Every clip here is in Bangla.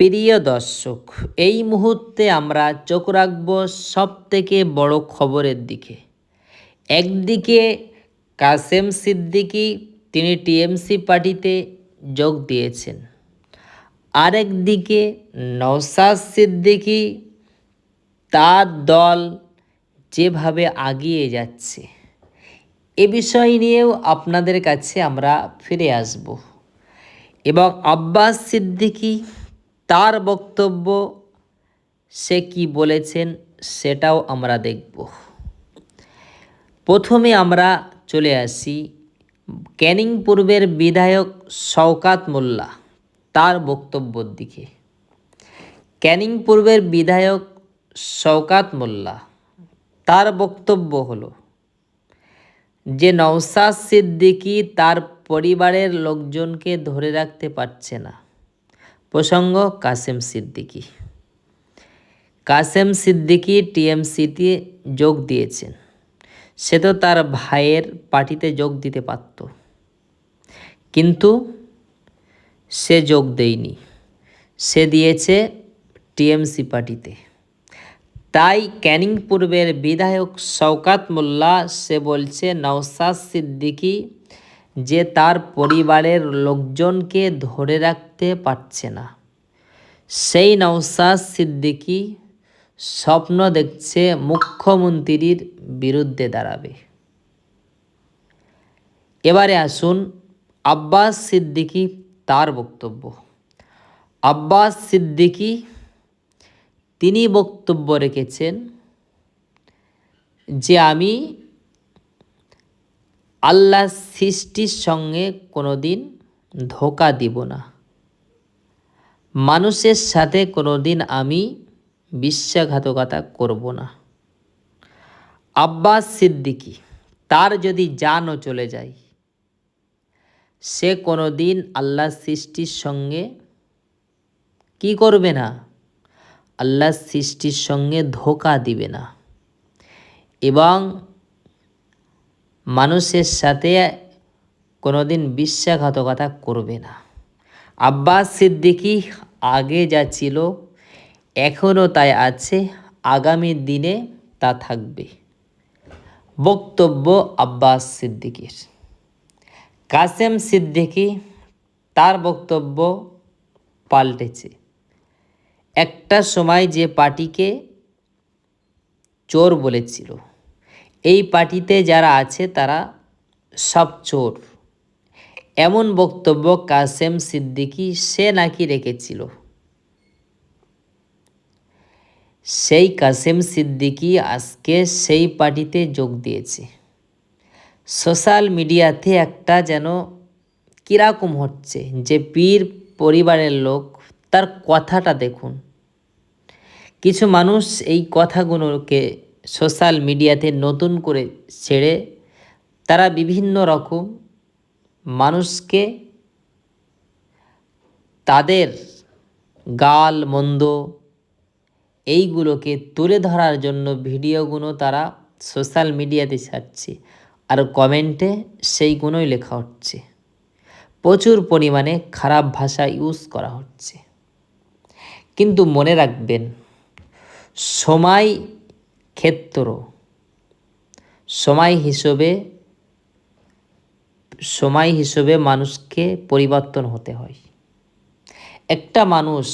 প্রিয় দর্শক, এই মুহূর্তে আমরা চোখ রাখব সব থেকে বড় খবরের দিকে। একদিকে কাসেম সিদ্দিকী, তিনি টিএমসি পার্টিতে যোগ দিয়েছেন। আরেকদিকে নওসাদ সিদ্দিকী, তার দল যেভাবে আগিয়ে যাচ্ছে, এ বিষয় নিয়েও আপনাদের কাছে আমরা ফিরে আসব। এবং আব্বাস সিদ্দিকী তার বক্তব্য সে কি বলেছেন সেটাও আমরা দেখব। প্রথমে আমরা চলে আসি ক্যানিং পূর্বের বিধায়ক শওকাত মোল্লা তার বক্তব্যর দিকে। ক্যানিং পূর্বের বিধায়ক শওকাত মোল্লা তার বক্তব্য হলো যে নওসাদ সিদ্দিকী তার পরিবারের লোকজনকে ধরে রাখতে পারছে না। প্রসঙ্গ কাসেম সিদ্দিকি। কাসেম সিদ্দিকী টিএমসিতে যোগ দিয়েছেন। সে তো তার ভাইয়ের পার্টিতে যোগ দিতে পারত। কিন্তু সে যোগ দেয়নি। সে দিয়েছে টিএমসি পার্টিতে। তাই ক্যানিং পূর্বের বিধায়ক শওকাত মোল্লা সে বলছে নওসাদ সিদ্দিকী যে তার পরিবারের লোকজনকে ধরে রাখতে পারছে না। সেই নওসাদ সিদ্দিকি স্বপ্ন দেখছে মুখ্যমন্ত্রীর বিরুদ্ধে দাঁড়াবে। এবারে আসুন আব্বাস সিদ্দিকী তার বক্তব্য। আব্বাস সিদ্দিকী তিনি বক্তব্য রেখেছেন যে, আমি আল্লাহ সৃষ্টির সঙ্গে কোনো দিন ধোকা দিব না। মানুষের সাথে কোনো দিন আমি বিশ্বাসঘাতকতা করব না। আব্বাস সিদ্দিকী, তার যদি জানও চলে যায়, সে কোনো দিন আল্লাহ সৃষ্টির সঙ্গে কি করবে না? আল্লাহ সৃষ্টির সঙ্গে ধোকা দিবে না। এবং মানুষের সাথে কোনোদিন বিশ্বাসঘাতকতা করবে না। আব্বাস সিদ্দিকী আগে যা ছিল, এখনও তাই আছে, আগামী দিনে তা থাকবে। বক্তব্য আব্বাস সিদ্দিকীর। কাসেম সিদ্দিকী তার বক্তব্য পাল্টেছে। একটা সময় যে পার্টিকে চোর বলেছিল এই পার্টিতে যারা আছে, তারা সব চোর। এমন বক্তব্য কাসেম সিদ্দিকী সে নাকি রেখেছিল। সেই কাসেম সিদ্দিকি আজকে সেই পার্টিতে যোগ দিয়েছে। সোশ্যাল মিডিয়াতে একটা যেন কীরকম হচ্ছে যে পীর পরিবারের লোক তার কথাটা দেখুন। কিছু মানুষ এই কথাগুলোকে সোশ্যাল মিডিয়াতে নতুন করে ছেড়ে তারা বিভিন্ন রকম মানুষকে তাদের গাল, মন্দ এইগুলোকে তুলে ধরার জন্য ভিডিওগুলো তারা সোশ্যাল মিডিয়াতে ছাড়ছে আর কমেন্টে সেইগুলোই লেখা হচ্ছে। প্রচুর পরিমাণে খারাপ ভাষা ইউজ করা হচ্ছে। কিন্তু মনে রাখবেন, সময় ক্ষেত্র। সময় হিসেবে সময় হিসেবে মানুষকে পরিবর্তন হতে হয়। একটা মানুষ,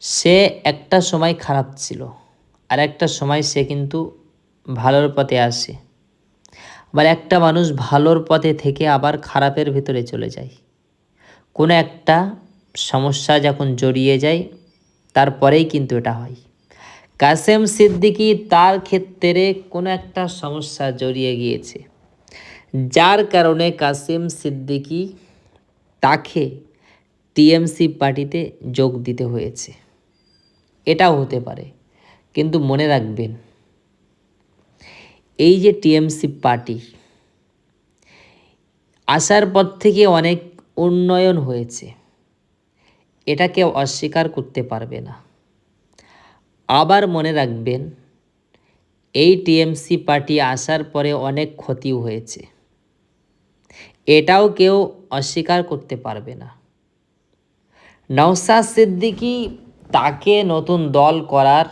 সে একটা সময় খারাপ ছিল, আর একটা সময় সে কিন্তু ভালোর পথে আসে। আবার একটা মানুষ ভালোর পথে থেকে আবার খারাপের ভিতরে চলে যায়। কোনো একটা সমস্যা যখন জড়িয়ে যায়, তারপরেই কিন্তু এটা হয়। কাসেম সিদ্দিকি তার ক্ষেত্রে কোনো একটা সমস্যা জড়িয়ে গিয়েছে। যার কারণে কাসেম সিদ্দিকি তাকে টিএমসি পার্টিতে যোগ দিতে হয়েছে। এটাও হতে পারে, কিন্তু মনে রাখবেন, এই যে টিএমসি পার্টি আসার পর থেকে অনেক উন্নয়ন হয়েছে। এটাকে অস্বীকার করতে পারবে না। আবার মনে রাখবেন, এই টিএমসি পার্টি আসার পরে অনেক ক্ষতিও হয়েছে। এটাও কেউ অস্বীকার করতে পারবে না। নওসাদ সিদ্দিকি তাকে নতুন দল করার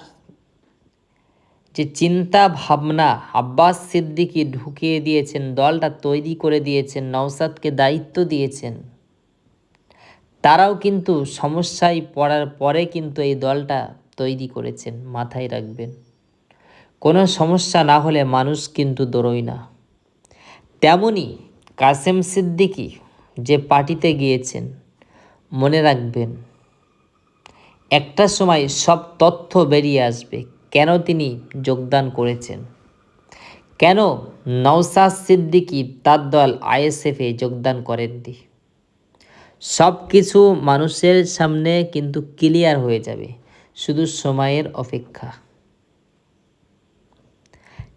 যে চিন্তা ভাবনা আব্বাস সিদ্দিকি ঢুকিয়ে দিয়েছেন, দলটা তৈরি করে দিয়েছেন নওসাদকে দায়িত্ব দিয়েছেন, তারাও কিন্তু সমস্যায় পড়ার পরে কিন্তু এই দলটা তৈরি করেছেন, মাথায় রাখবেন। কোনো সমস্যা না হলে মানুষ কিন্তু দৌড়ই না। তেমনি কাসেম সিদ্দিকি যে পার্টিতে গিয়েছেন, মনে রাখবেন, একটা সময় সব তথ্য বেরিয়ে আসবে কেন তিনি যোগদান করেছেন। কেন নওসাদ সিদ্দিকি তার দল আইএসএফে যোগদান করেননি। সব কিছু মানুষের সামনে কিন্তু ক্লিয়ার হয়ে যাবে। শুধু সময়ের অপেক্ষা।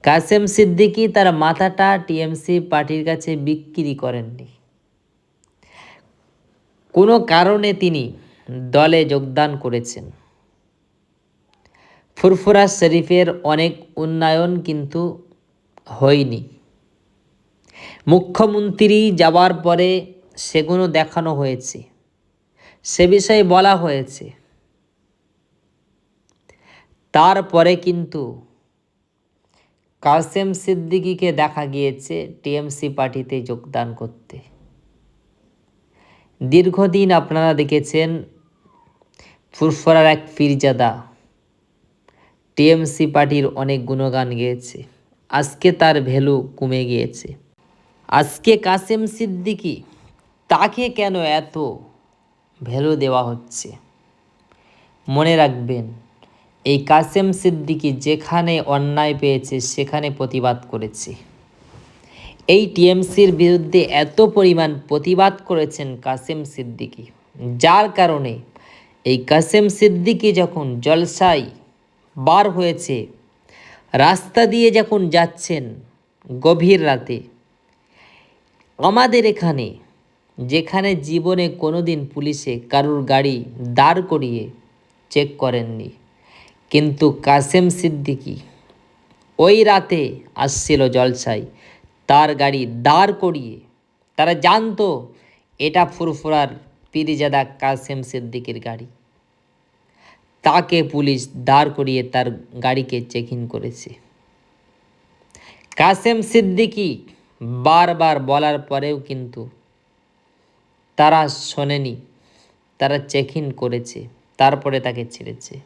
কাসেম সিদ্দিকি তার মাথাটা টিএমসি পার্টির কাছে বিক্রি করেননি। কোনো কারণে তিনি দলে যোগদান করেছেন। ফুরফুরা শরীফের অনেক উন্নয়ন কিন্তু হয়নি। মুখ্যমন্ত্রী যাওয়ার পরে সেগুলো দেখানো হয়েছে। সে বিষয়ে বলা হয়েছে। তারপরে কিন্তু কাসেম সিদ্দিকিকে দেখা গিয়েছে টিএমসি পার্টিতে যোগদান করতে। দীর্ঘদিন আপনারা দেখেছেন ফুরফরার এক ফিরজাদা টিএমসি পার্টির অনেক গুণগান গেয়েছে। আজকে তার ভ্যালু কমে গিয়েছে। আজকে কাসেম সিদ্দিকি তাকে কেন এত ভ্যালু দেওয়া হচ্ছে? মনে রাখবেন এই কাসেম সিদ্দিকি যেখানে অন্যায় পেয়েছে, সেখানে প্রতিবাদ করেছে। এই টিএমসির বিরুদ্ধে এত পরিমাণ প্রতিবাদ করেছেন কাসেম সিদ্দিকি। যার কারণে এই কাসেম সিদ্দিকি যখন জলসাই বার হয়েছে, রাস্তা দিয়ে যখন যাচ্ছেন গভীর রাতে, আমাদের এখানে যেখানে জীবনে কোনো দিন পুলিশে কারুর গাড়ি দাঁড় করিয়ে চেক করেননি। কিন্তু কাসেম সিদ্দিকি ওই রাতে আসছিল জলসাই তার গাড়ি দাঁড় করিয়ে তারা জানতো এটা ফুরফুরার পিরিজাদা কাসেম সিদ্দিকির গাড়ি। তাকে পুলিশ দাঁড় করিয়ে তার গাড়িকে চেক করেছে। কাসেম সিদ্দিকি বারবার বলার পরেও কিন্তু তারা শোনেনি, তারা চেক ইন করেছে, তারপরে তাকে ছেড়েছে।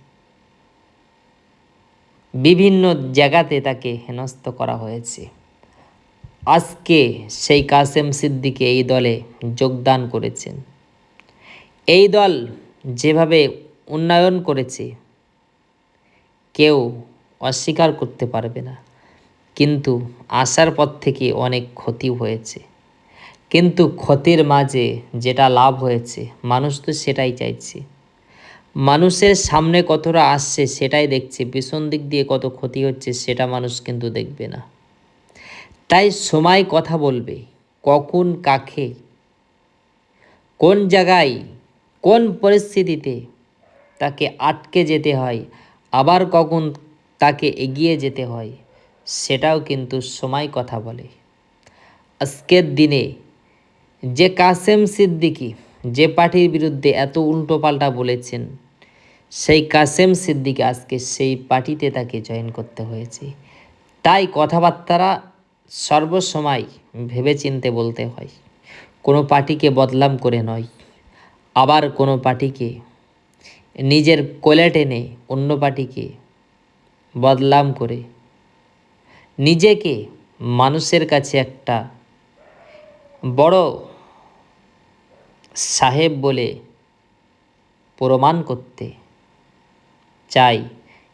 বিভিন্ন জায়গাতে তাকে হেনস্থ করা হয়েছে। আজকে সেই কাসেম সিদ্দিকে এই দলে যোগদান করেছেন। এই দল যেভাবে উন্নয়ন করেছে, কেউ অস্বীকার করতে পারবে না। কিন্তু আসার পর থেকে অনেক ক্ষতি হয়েছে। কিন্তু ক্ষতির মাঝে যেটা লাভ হয়েছে, মানুষ তো সেটাই চাইছে। মানুষের সামনে কতটা আসছে সেটাই দেখছে, পিছন দিক দিয়ে কত ক্ষতি হচ্ছে সেটা মানুষ কিন্তু দেখবে না। তাই সময় কথা বলবে, কখন কাকে, কোন জায়গায়, কোন পরিস্থিতিতে তাকে আটকে যেতে হয়, আবার কখন তাকে এগিয়ে যেতে হয়, সেটাও কিন্তু সময় কথা বলে। আজকের দিনে যে কাসেম সিদ্দিকি যে পার্টির বিরুদ্ধে এত উল্টোপাল্টা বলেছেন, সেই কাসেম সিদ্দিকি আজকে সেই পার্টিতে তাকে জয়েন করতে হয়েছে। তাই কথাবার্তারা সর্বসময় ভেবে চিনতে বলতে হয়, কোনো পার্টিকে বদলাম করে নয়। আবার কোনো পার্টিকে নিজের কোলে টেনে অন্য পার্টিকে বদলাম করে নিজেকে মানুষের কাছে একটা বড় সাহেব বলে প্রমাণ করতে চাই,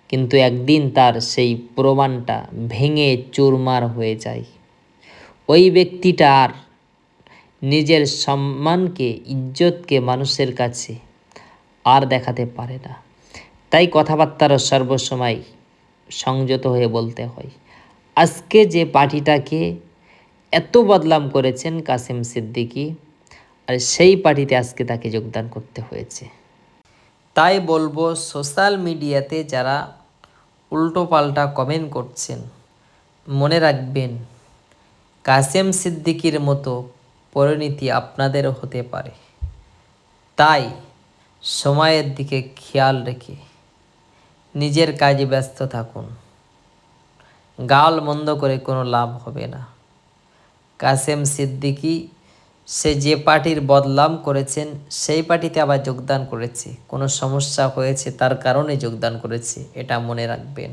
কিন্তু একদিন তার সেই প্রমাণটা ভেঙে চুরমার হয়ে যায়। ওই ব্যক্তিটা আর নিজের সম্মানকে, ইজ্জতকে মানুষের কাছে আর দেখাতে পারে না। তাই কথাবার্তারও সর্বসময় সংযত হয়ে বলতে হয়, আজকে যে পার্টিটাকে এত বদলাম করেছেন কাসিম সিদ্দিকি আর সেই পার্টিতে আজকে তাকে যোগদান করতে হয়েছে। তাই বলব, সোশ্যাল মিডিয়াতে যারা উল্টো পাল্টা কমেন্ট করছেন, মনে রাখবেন, কাসেম সিদ্দিকির মতো পরিণতি আপনাদেরও হতে পারে। তাই সময়ের দিকে খেয়াল রেখে নিজের কাজে ব্যস্ত থাকুন। গাল মন্দ করে কোনো লাভ হবে না। কাসেম সিদ্দিকী সে যে পার্টির বদলাম করেছেন, সেই পার্টিতে আবার যোগদান করেছে। কোনো সমস্যা হয়েছে, তার কারণে যোগদান করেছে, এটা মনে রাখবেন।